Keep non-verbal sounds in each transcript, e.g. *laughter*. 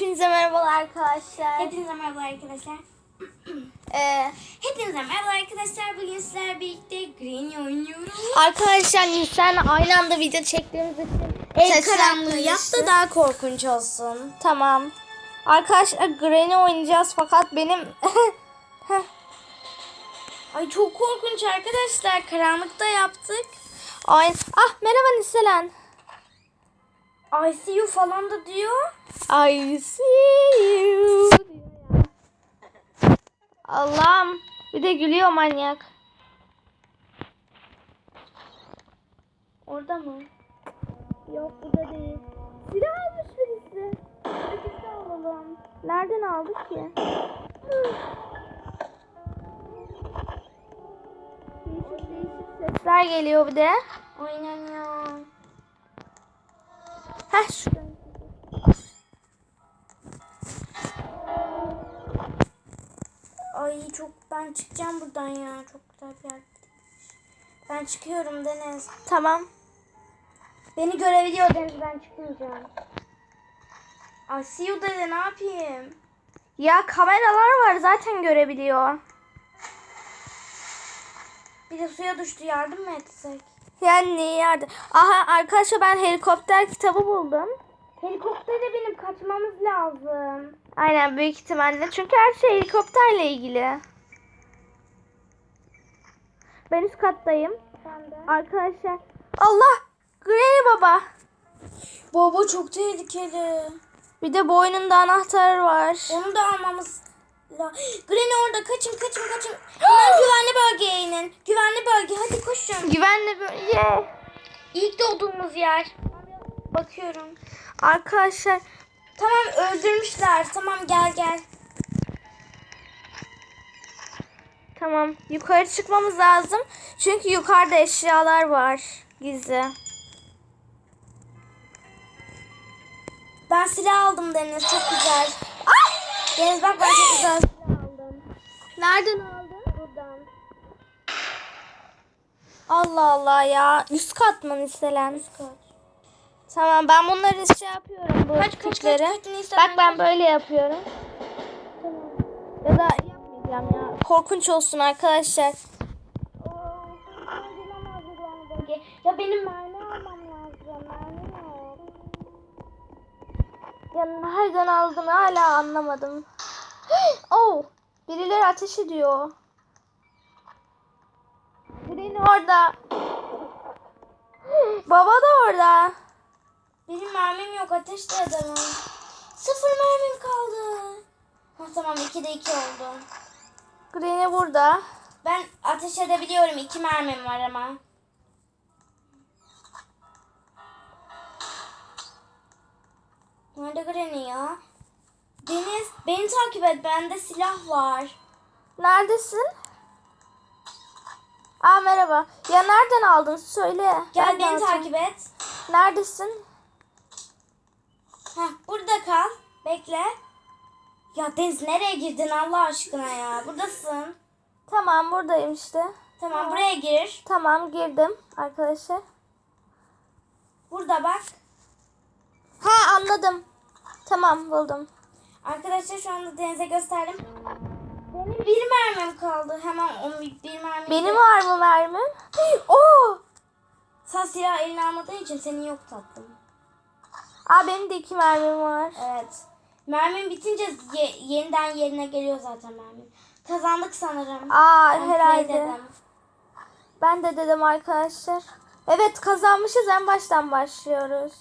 Hepinize merhabalar arkadaşlar. Hepinize merhaba arkadaşlar. *clears throat* Ee, Hepinize merhaba arkadaşlar. Bugün sizlerle birlikte Green oynuyoruz. arkadaşlar Nisan aynı anda video çektiğimiz için sesler karanlığı yap da daha korkunç olsun. Tamam. Arkadaşlar Granny oynayacağız fakat benim *laughs* Ay çok korkunç arkadaşlar. Karanlıkta yaptık. Ay, ah merhaba Niselen. I see you falan da diyor. I see you. Allah'ım bir de gülüyor manyak. Orada mı? Yok burada değil. Silah almış birisi. De alalım. Nereden aldık ki? Değişik değişik sesler geliyor bir de. Aynen ya. Şuradan. Ay çok ben çıkacağım buradan ya. Çok güzel bir yer. Ben çıkıyorum Deniz. Tamam. Beni görebiliyor Deniz ben çıkmayacağım. See you dedi ne yapayım? Ya kameralar var zaten görebiliyor. Bir de suya düştü yardım mı etsek? Yani yardım. Aha arkadaşlar ben helikopter kitabı buldum. Helikoptere binip kaçmamız lazım. Aynen büyük ihtimalle. Çünkü her şey helikopterle ilgili. Ben üst kattayım. Ben de. Arkadaşlar. Allah! Granny baba. Baba çok tehlikeli. Bir de boynunda anahtar var. Onu da almamız lazım. Granny orada kaçın kaçın kaçın. Hemen güvenli bölgeye inin. Güvenli bölge hadi koşun. Güvenli bölge. İlk doğduğumuz yer. Bakıyorum. Arkadaşlar Tamam öldürmüşler. Tamam gel gel. tamam yukarı çıkmamız lazım. Çünkü yukarıda eşyalar var. Gizli. Ben silah aldım Deniz çok güzel. Ay! Deniz bak ben çok güzel silah aldım. Nereden aldın? Allah Allah ya. Üst kat mı Niselen? Üst kat. Tamam ben bunları şey yapıyorum bu Kaç, kaç, küçükleri. kaç, kaç, Nisa, Bak ben böyle yapıyorum. Ya da yapmayacağım ya. Korkunç olsun arkadaşlar. Ya benim mermi almam lazım. Mermi yok. Ya nereden aldın hala anlamadım. *gasps* oh birileri ateş ediyor. Birini orada. Baba da orada. Benim mermim yok. Ateş de edemem. Sıfır mermim kaldı. Ha, tamam 2'de 2 oldu. Granny burada. Ben ateş edebiliyorum. 2 mermim var ama. Nerede Granny ya? Deniz beni takip et. Bende silah var. Neredesin? Aa merhaba. Ya nereden aldın? Söyle. Gel Ben beni alacağım. takip et. Neredesin? Heh, burada kal. Bekle. Ya Deniz nereye girdin Allah aşkına ya? Buradasın. Tamam buradayım işte. Tamam buraya gir. Tamam girdim arkadaşlar. Burada bak. Ha anladım. Tamam buldum. Arkadaşlar şu anda Deniz'e gösterdim. Benim bir mermim kaldı. Hemen onun bir, mermim. Benim var mı mermim? Oo! Sen silah eline almadığın için senin yok tatlım. Aa benim de iki mermim var. Evet. Mermim bitince ye- yeniden yerine geliyor zaten mermim. Kazandık sanırım. Aa Ben herhalde. Ben de dedim arkadaşlar. Evet kazanmışız en baştan başlıyoruz.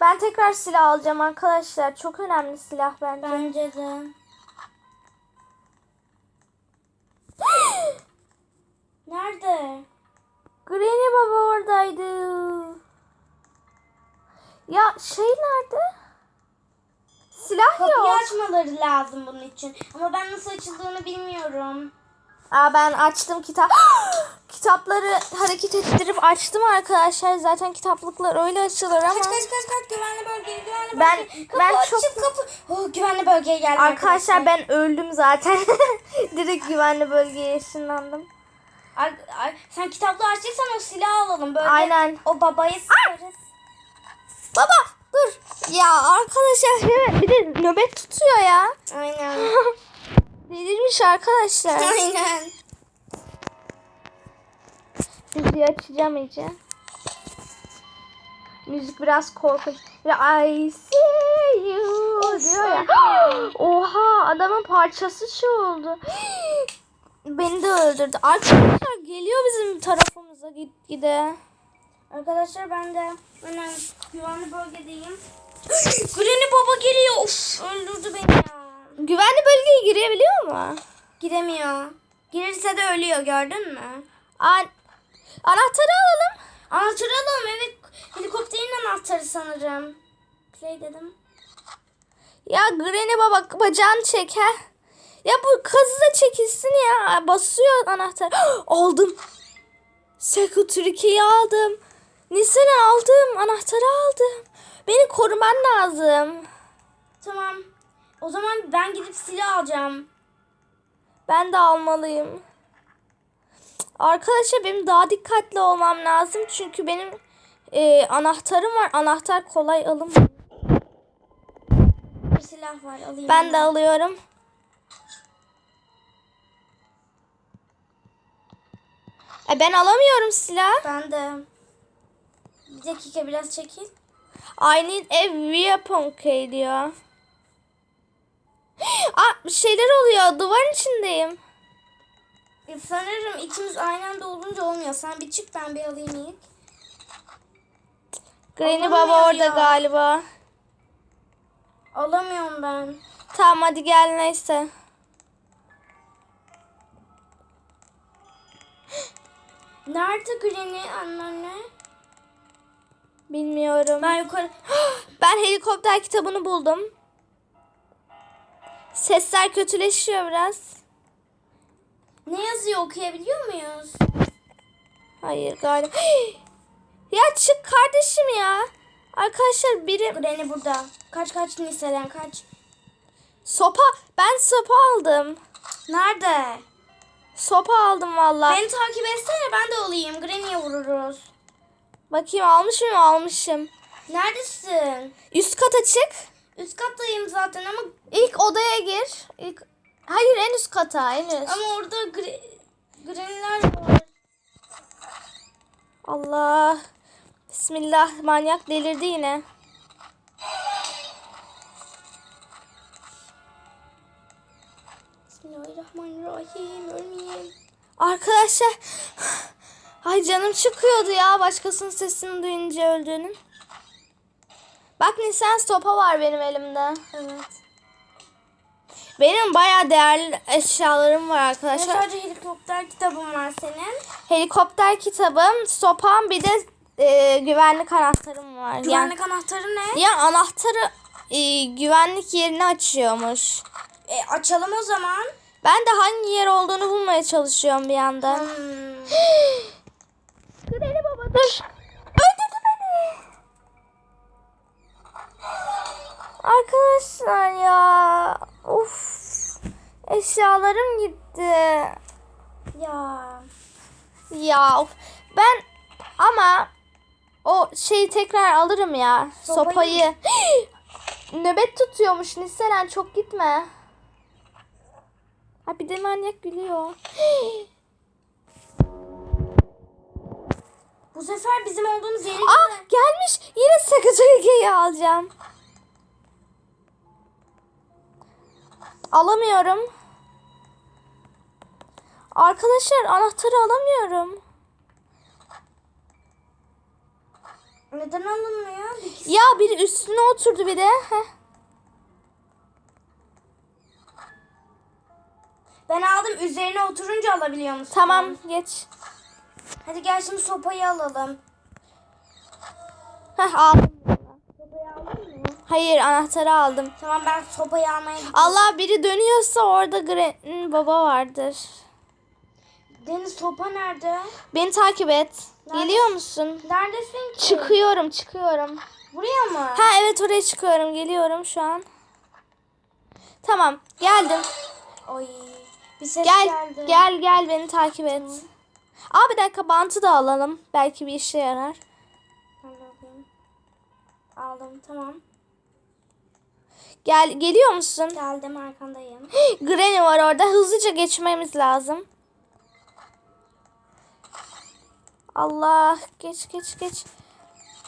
Ben tekrar silah alacağım arkadaşlar. Çok önemli silah bence. Bence de. *gasps* Nerede? Granny baba oradaydı. Ya şey nerede? Silah Kapıyı yok. açmaları lazım bunun için. Ama ben nasıl açıldığını bilmiyorum. Aa ben açtım kitap. *gasps* Kitapları hareket ettirip açtım arkadaşlar. Zaten kitaplıklar öyle açılır ama. Kaç kaç kaç kaç güvenli bölgeye güvenli Ben- bölgeye. Kapı ben açıp çok- kapı. Oh, güvenli bölgeye geldim Arkadaşlar ben öldüm zaten. *laughs* Direkt güvenli bölgeye ışınlandım. Ay, ay, sen kitaplı açtıysan o silahı alalım. Böyle Aynen. o babayı sıkarız. Baba Dur. Ya arkadaşlar *laughs* bir de nöbet tutuyor ya. Aynen. *laughs* Delirmiş arkadaşlar. Aynen. Müziği açacağım iyice. Müzik biraz korkunç. I see you diyor ya. Oha adamın parçası şu oldu. Beni de öldürdü. Arkadaşlar geliyor bizim tarafımıza git gide. Arkadaşlar ben de hemen güvenli bölgedeyim. *gasps* Granny baba geliyor. Of, öldürdü beni ya. Güvenli bölgeye girebiliyor mu? Giremiyor. Girirse de ölüyor gördün mü? An anahtarı alalım. Anahtarı alalım evet. Helikopterin anahtarı sanırım. Play dedim. Ya Granny baba bacağını çek ha. Ya bu kızı da çekilsin ya. Basıyor anahtar. *gasps* aldım. Security'yi aldım. Nisan'ı aldım. Anahtarı aldım. Beni koruman lazım. Tamam. O zaman ben gidip silah alacağım. Ben de almalıyım. Arkadaşlar benim daha dikkatli olmam lazım. Çünkü benim e, anahtarım var. Anahtar kolay alım. Bir silah var alayım. Ben de alıyorum. E ben alamıyorum silah. Ben de. Bir dakika biraz çekil. I need a weapon key diyor. Aa, şeyler oluyor. Duvarın içindeyim. E, Sanırım ikimiz aynı anda olunca olmuyor. Sen bir çık ben bir alayım ilk. Granny Alamıyor Baba orada ya. galiba. Alamıyorum ben. Tamam hadi gel neyse. Nerede Granny anneanne? Bilmiyorum. Ben yukarı... *gasps* Ben helikopter kitabını buldum. Sesler kötüleşiyor biraz. Ne yazıyor okuyabiliyor muyuz? Hayır galiba. *gasps* Ya çık kardeşim ya. Arkadaşlar biri Granny burada. Kaç kaç liseden kaç. sopa ben sopa aldım. Nerede? Sopa aldım valla. Beni takip etsene ben de olayım. Granny'e vururuz. Bakayım almış mıyım almışım. Neredesin? Üst kata çık. Üst kattayım zaten ama İlk odaya gir. İlk... Hayır en üst kata en üst. ama orada gre... Granny'ler var. Allah. Bismillah manyak delirdi yine. Bismillahirrahmanirrahim. Ölmeyeyim. Arkadaşlar. *sighs* Ay canım çıkıyordu ya başkasının sesini duyunca öldüğünün. Bak Nisan sopa var benim elimde. Evet. Benim bayağı değerli eşyalarım var arkadaşlar. sadece helikopter kitabım var senin. Helikopter kitabım, sopam bir de e, güvenlik anahtarım var. Güvenlik anahtarı ne? Yani, ya anahtarı e, güvenlik yerini açıyormuş. E, açalım o zaman. Ben de hangi yer olduğunu bulmaya çalışıyorum bir yandan. Hmm. *gasps* Granny baba dur. Arkadaşlar ya. Of. Eşyalarım gitti. Ya. Ya of. ben ama o şeyi tekrar alırım ya. Sopayı Sopayı. *gasps* Nöbet tutuyormuş Niseren çok gitme. Ha bir de manyak gülüyor. *gasps* Bu sefer bizim olduğumuz yere Aa gelmiş. Yine sekreteriyeyi alacağım. Alamıyorum. Arkadaşlar anahtarı alamıyorum. Neden alınmıyor? Bir- Ya biri üstüne oturdu bir de. Heh. Ben aldım. Üzerine oturunca alabiliyor musun? Tamam geç. Hadi gel şimdi sopayı alalım. Heh aldım. Hayır anahtarı aldım. Tamam ben sopayı almaya gidiyorum. Allah biri dönüyorsa orada Gren baba vardır. Deniz sopa nerede? Beni takip et. Nerede? Geliyor musun? Neredesin ki? Çıkıyorum çıkıyorum. Buraya mı? Ha evet oraya çıkıyorum. Geliyorum şu an. Tamam geldim. Oy. Bir ses Gel geldi. gel gel beni takip et. Aa bir dakika bantı da alalım. Belki bir işe yarar. Aldım tamam. Gel geliyor musun? Geldim arkandayım. *gasps* Granny var orada. Hızlıca geçmemiz lazım. Allah geç geç geç.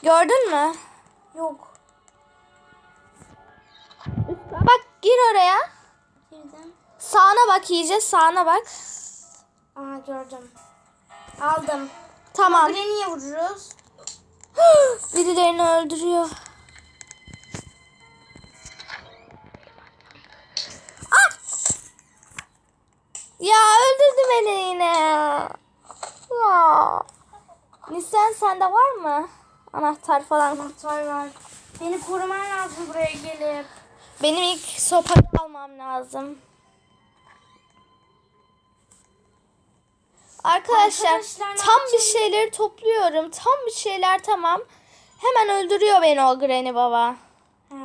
Gördün mü? Yok. Bak gir oraya. Girdim. Sağına bak iyice sağına bak. Aa gördüm. Aldım. Tamam. Granny'e vururuz. *gasps* Birilerini öldürüyor. Beni yine. Ya. Nisan sende var mı? Anahtar falan. Anahtar var. Beni koruman lazım buraya gelip. Benim ilk sopayı almam lazım. Arkadaşlar, Arkadaşlar, tam bir şeyleri topluyorum. Tam bir şeyler tamam. Hemen öldürüyor beni o Granny baba. Hmm.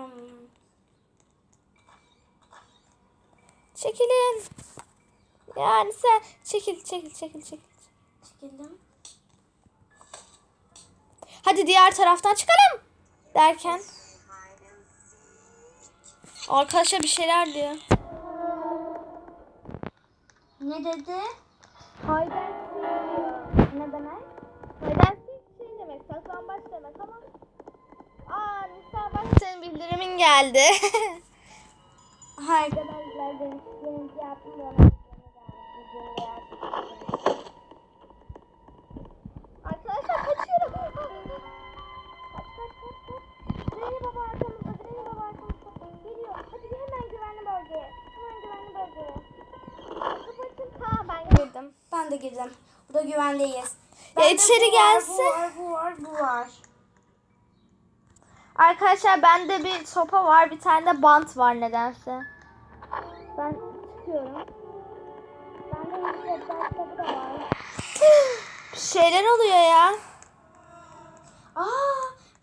Çekilin. Yani sen çekil çekil çekil çekil. Çekildim. Hadi diğer taraftan çıkalım. Derken. Arkadaşlar bir şeyler diyor. Ne dedi? Hayden Ne demek? Hayden şey demek, saklambaç demek ama. Aa Nisa bak senin bildirimin geldi. *laughs* Arkadaşlar benim benim girdim. Ben de. Burada güvendeyiz. Ya Bende içeri bu var, gelse. Bu var, bu var, bu var. Arkadaşlar bende bir sopa var, bir tane de bant var nedense. Ben çıkıyorum. Bende helikopter kitabı da var. *sighs* Bir şeyler oluyor ya. Aa,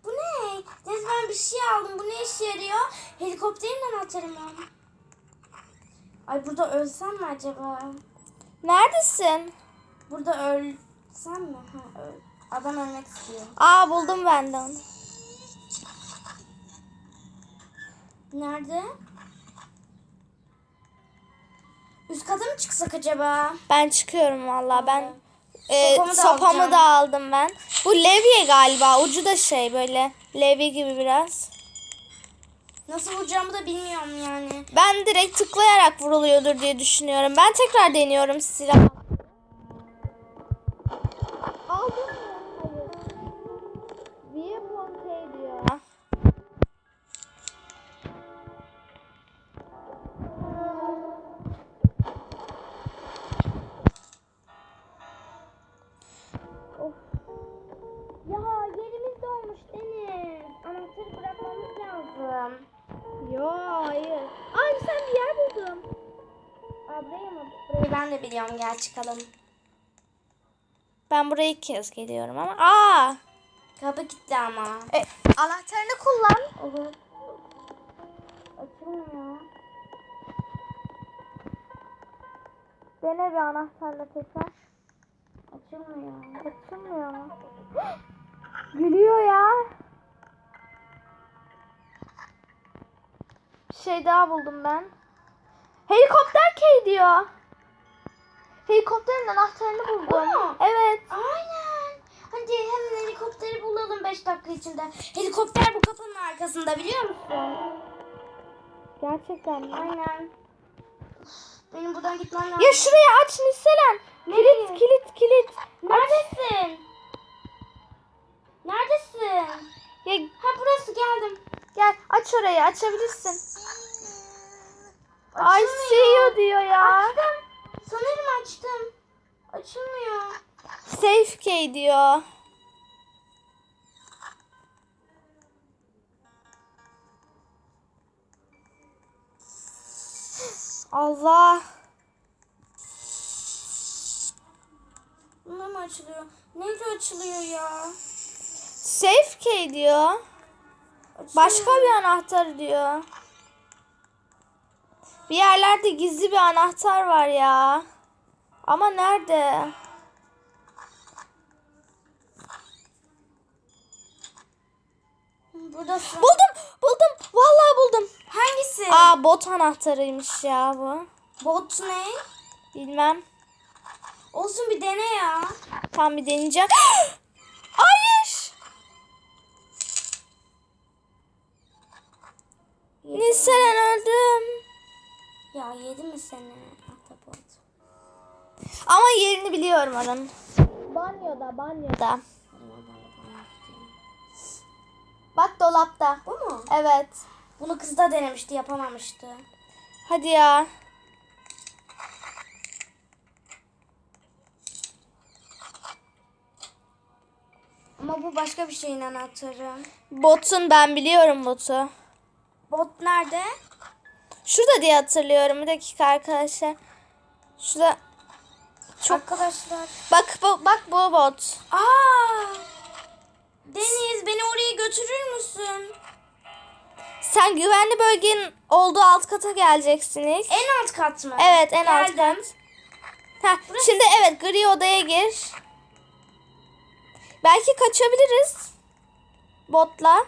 bu ne? Ben bir şey aldım. Bu ne işe yarıyor? Helikopterin anahtarı mı? Ay burada ölsem mi acaba? Neredesin? Burada ölsem mi? Ha, öl. Adam ölmek istiyor. Aa buldum ben de onu. Nerede? Üst kata mı çıksak acaba? Ben çıkıyorum valla. Ben e, Sopamı da sopamı da aldım ben. Bu levye galiba. Ucu da şey böyle levye gibi biraz. Nasıl vuracağımı da bilmiyorum yani. Ben direkt tıklayarak vuruluyordur diye düşünüyorum. Ben tekrar deniyorum silah. Çıkalım. Ben buraya ilk kez geliyorum ama. Aa! Kapı gitti ama. E, anahtarını kullan. Olur. Açılmıyor. Dene bir anahtarla tekrar. Açılmıyor. Açılmıyor? *gasps* Gülüyor ya. Bir şey daha buldum ben. Helikopter key diyor. Helikopterin anahtarını buldum. Bu mu? Evet. Aynen. Hadi hemen helikopteri bulalım 5 dakika içinde. Helikopter bu kapının arkasında biliyor musun? Gerçekten mi? Aynen. Benim buradan gitmem lazım. Ya şurayı aç Niselen. Kilit kilit kilit. Aç. Neredesin? Neredesin? Ya, Ha burası geldim. gel aç orayı açabilirsin. Açılmıyor. see you diyor ya. Açtım. Sanırım açtım. Açılmıyor. Safe key diyor. Allah. Bunlar mı açılıyor? Neyle açılıyor ya? Safe key diyor. Açılmıyor. Başka bir anahtar diyor. Bir yerlerde gizli bir anahtar var ya. Ama nerede? Buradasın. Buldum buldum. Vallahi buldum. Hangisi? Aa bot anahtarıymış ya bu. Bot ne? Bilmem. Olsun bir dene ya. Tam bir deneyeceğim. *gasps* Hayır. Öldüm. Ya yedi mi seni ahtapot? Ama yerini biliyorum onun. Banyoda, banyoda. Bak dolapta. Bu mu? Evet. Bunu kız da denemişti yapamamıştı. Hadi ya. Ama bu başka bir şeyin anahtarı. Botun ben biliyorum botu. Bot nerede? Şurada diye hatırlıyorum. Bir dakika arkadaşlar. Şurada. Çok. Arkadaşlar. Bak bu, bak bu bot. Aa! Deniz beni oraya götürür müsün? Sen güvenli bölgenin olduğu alt kata geleceksin ilk. En alt kat mı? Evet en alt Geldim. kat. Heh, şimdi evet gri odaya gir. Belki kaçabiliriz. Botla.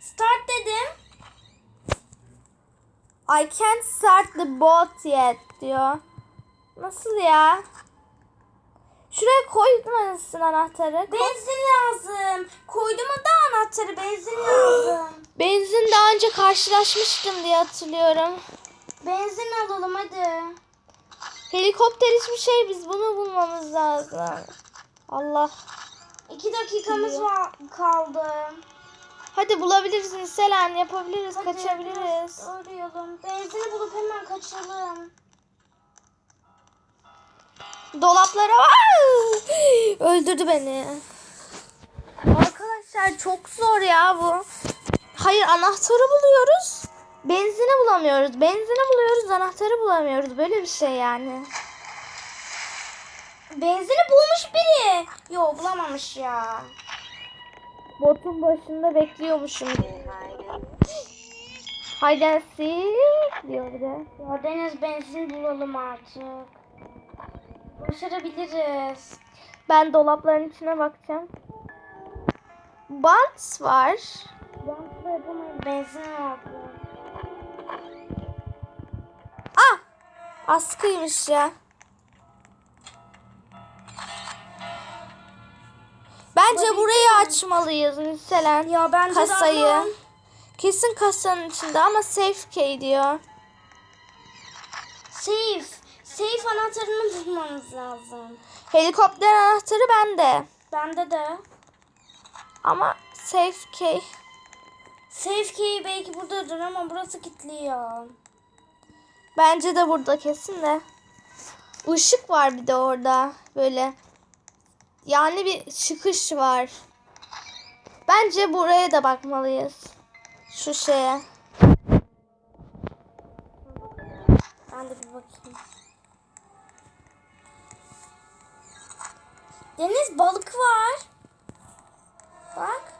Start dedim. I can't start the boat yet diyor. Nasıl ya? Şuraya koymalısın anahtarı. Benzin lazım. Koydum da anahtarı benzin lazım. *gasps* Benzin daha önce karşılaşmıştım diye hatırlıyorum. Benzin alalım hadi. Helikopter hiçbir şey biz bunu bulmamız lazım. Allah. İki dakikamız var, kaldı. Hadi bulabiliriz Selen yapabiliriz Hadi kaçabiliriz. Arayalım. Benzini bulup hemen kaçalım. Dolaplara var. Öldürdü beni. Arkadaşlar çok zor ya bu. Hayır anahtarı buluyoruz. Benzini bulamıyoruz. Benzini buluyoruz anahtarı bulamıyoruz. Böyle bir şey yani. Benzini bulmuş biri. Yo bulamamış ya. Botun başında bekliyormuşum. And seek diyor bir de. Ya Deniz benzin bulalım artık. Başarabiliriz. Ben dolapların içine bakacağım. Bant var. Bantla yapamayız. Benzin lazım. Ah! Askıymış ya. Bence burayı açmalıyız Müselen. Ya bence de Kasayı. ama- Kesin kasanın içinde ama safe key diyor. Safe. Safe anahtarını bulmamız lazım. Helikopter anahtarı bende. Bende de. Ama safe key. Safe key belki buradadır ama burası kilitliyor. Bence de burada kesin de. Işık var bir de orada. Böyle. Yani bir çıkış var. Bence buraya da bakmalıyız. Şu şeye. Ben de bir bakayım. Deniz balık var. Bak.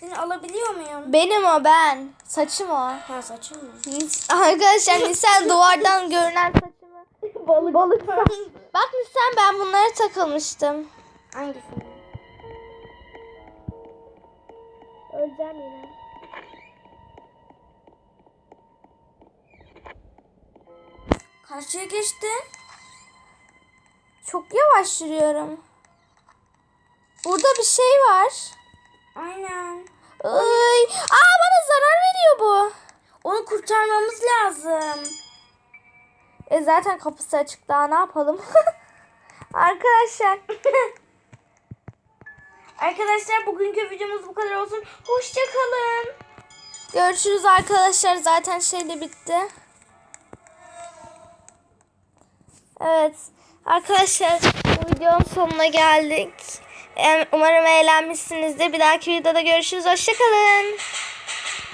Seni alabiliyor muyum? Benim o ben. Saçım o. Ha saçım mı? *laughs* Arkadaşlar Nisan duvardan görünen saçımı. *laughs* Balık. Balık. Bak Nisan ben bunlara takılmıştım. Hangisini? Öleceğim yine. Karşıya geçtin. Çok yavaş yürüyorum. Burada bir şey var. Aynen. Ay. Aa bana zarar veriyor bu. Onu kurtarmamız lazım. E zaten kapısı açık daha ne yapalım? *laughs* Arkadaşlar. *laughs* Arkadaşlar bugünkü videomuz bu kadar olsun. Hoşçakalın. Görüşürüz arkadaşlar. Zaten şey de bitti. Evet. Arkadaşlar bu videonun sonuna geldik. Umarım eğlenmişsinizdir. Bir dahaki videoda görüşürüz. Hoşçakalın.